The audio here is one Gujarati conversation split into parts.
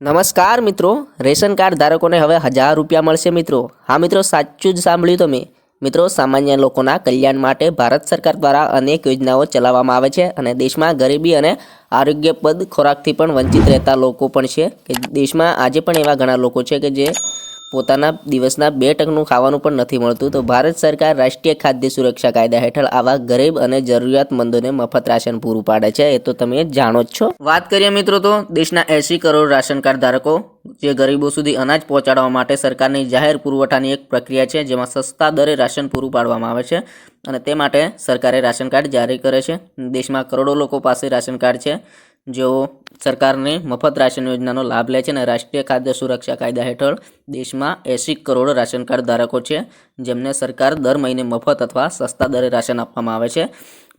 નમસ્કાર મિત્રો, રેશન કાર્ડ ધારકોને હવે હજાર રૂપિયા મળશે મિત્રો. હા મિત્રો, સાચું જ સાંભળ્યું તમે. મિત્રો, સામાન્ય લોકોના કલ્યાણ માટે ભારત સરકાર દ્વારા અનેક યોજનાઓ ચલાવવામાં આવે છે અને દેશમાં ગરીબી અને આરોગ્યપદ ખોરાકથી પણ વંચિત રહેતા લોકો પણ છે. કે દેશમાં આજે પણ એવા ઘણા લોકો છે કે જે પોતાના દિવસના બે ટકનું ખાવાનું પણ નથી મળતું. તો ભારત સરકાર રાષ્ટ્રીય ખાદ્ય સુરક્ષા કાયદા હેઠળ આવા ગરીબ અને જરૂરિયાતમંદોને મફત રાશન પૂરું પાડે છે. એ તો તમે જાણો જ છો. વાત કરીએ મિત્રો તો દેશના એંસી કરોડ રાશન કાર્ડ ધારકો જે ગરીબો સુધી અનાજ પહોંચાડવા માટે સરકારની જાહેર પુરવઠાની એક પ્રક્રિયા છે, જેમાં સસ્તા દરે રાશન પૂરું પાડવામાં આવે છે અને તે માટે સરકારે રાશન કાર્ડ જારી કરે છે. દેશમાં કરોડો લોકો પાસે રાશન કાર્ડ છે. જેઓ સરકારની મફત રાશન યોજનાનો લાભ લે છે અને રાષ્ટ્રીય ખાદ્ય સુરક્ષા કાયદા હેઠળ દેશમાં એંસી કરોડ રાશન કાર્ડ ધારકો છે, જેમને સરકાર દર મહિને મફત અથવા સસ્તા દરે રાશન આપવામાં આવે છે.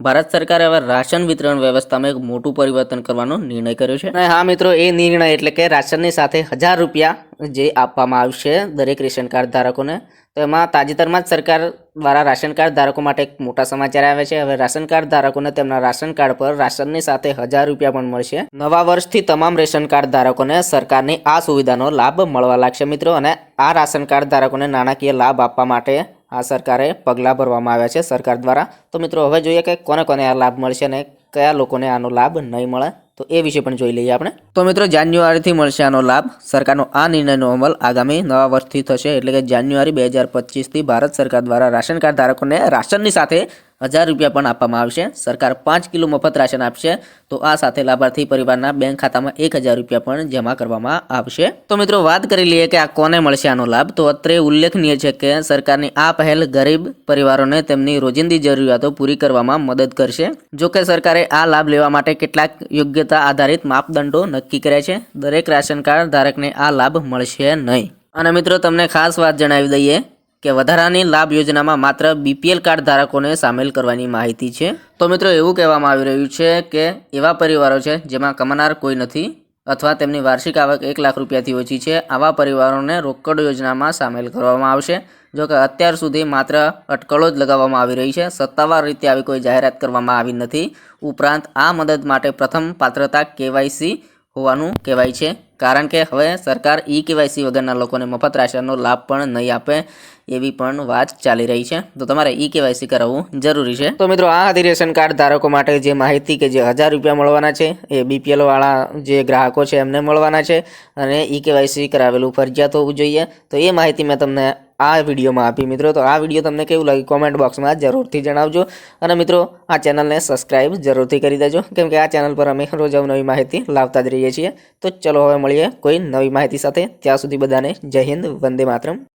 ભારત સરકારે હવે રાશન વિતરણ વ્યવસ્થામાં એક મોટું પરિવર્તન કરવાનો નિર્ણય કર્યો છે. અને હા મિત્રો, એ નિર્ણય એટલે કે રાશનની સાથે હજાર રૂપિયા જે આપવામાં આવશે દરેક રેશન કાર્ડ ધારકોને, તો એમાં તાજેતરમાં જ સરકાર દ્વારા રાશન કાર્ડ ધારકો માટે એક મોટા સમાચાર આવે છે. હવે રાશન કાર્ડ ધારકોને તેમના રાશન કાર્ડ પર રાશનની સાથે હજાર રૂપિયા પણ મળશે. નવા વર્ષથી તમામ રેશન કાર્ડ ધારકોને સરકારની આ સુવિધાનો લાભ મળવા લાગશે મિત્રો. અને આ રાશન કાર્ડ ધારકોને નાણાકીય લાભ આપવા માટે આ સરકારે પગલાં ભરવામાં આવ્યા છે સરકાર દ્વારા. તો મિત્રો, હવે જોઈએ કે કોને કોને આ લાભ મળશે અને કયા લોકોને આનો લાભ નહીં મળે, તો એ વિશે પણ જોઈ લઈએ આપણે. તો મિત્રો, જાન્યુઆરીથી મળશે આનો લાભ. સરકારનો આ નિર્ણયનો અમલ આગામી નવા વર્ષથી થશે, એટલે કે જાન્યુઆરી બે હજાર પચીસથી ભારત સરકાર દ્વારા રાશન કાર્ડ ધારકોને રાશનની સાથે હજાર રૂપિયા પણ આપવામાં આવશે. સરકાર પાંચ કિલો મફત રાશન આપશે. તો આ સાથે લાભાર્થી પરિવારના બેંક ખાતામાં એક હજાર રૂપિયા પણ જમા કરવામાં આવશે. તો મિત્રો, વાત કરી લઈએ કે આ કોને મળશે આનો લાભ? તો અત્રે ઉલ્લેખનીય છે કે સરકારની આ પહેલ ગરીબ પરિવારોને તેમની રોજિંદી જરૂરિયાતો પૂરી કરવામાં મદદ કરશે. જો કે સરકારે આ લાભ લેવા માટે કેટલાક યોગ્યતા આધારિત માપદંડો નક્કી કર્યા છે. દરેક રાશન કાર્ડ ધારકને આ લાભ મળશે નહીં. અને મિત્રો, તમને ખાસ વાત જણાવી દઈએ કે વધારાની લાભ યોજનામાં માત્ર બીપીએલ કાર્ડ ધારકોને સામેલ કરવાની માહિતી છે. તો મિત્રો એવું કહેવામાં આવી રહ્યું છે કે એવા પરિવારો છે જેમાં કમાનાર કોઈ નથી અથવા તેમની વાર્ષિક આવક એક લાખ રૂપિયાથી ઓછી છે, આવા પરિવારોને રોકડ યોજનામાં સામેલ કરવામાં આવશે. જો કે અત્યાર સુધી માત્ર અટકળો જ લગાવવામાં આવી રહી છે. સત્તાવાર રીતે આવી કોઈ જાહેરાત કરવામાં આવી નથી. ઉપરાંત આ મદદ માટે પ્રથમ પાત્રતા કેવાયસી હોવાનું કહેવાય છે. કારણ કે હવે સરકાર ઈ કેવાયસી વગરના લોકોને મફત રાશનનો લાભ પણ નહીં આપે એવી પણ વાત ચાલી રહી છે. તો તમારે ઈ કેવાયસી કરાવવું જરૂરી છે. તો મિત્રો, આ હતી રેશન કાર્ડ ધારકો માટે જે માહિતી કે જે હજાર રૂપિયા મળવાના છે, એ બીપીએલ વાળા જે ગ્રાહકો છે એમને મળવાના છે અને ઈ કેવાયસી કરાવેલું ફરજિયાત હોવું જોઈએ. તો એ માહિતી મેં તમને આ વિડીયોમાં આપી મિત્રો. તો આ વીડિયો તમને કેવું લાગ્યું કોમેન્ટ બોક્સમાં જરૂરથી જણાવજો. અને મિત્રો, આ ચેનલને સબસ્ક્રાઈબ જરૂરથી કરી દેજો. કેમ કે આ ચેનલ પર અમે રોજ નવી માહિતી લાવતા જ રહીએ છીએ. તો ચલો હવે મળીએ કોઈ નવી માહિતી સાથે. ત્યાં સુધી બધાને જય હિન્દ, વંદે માતરમ.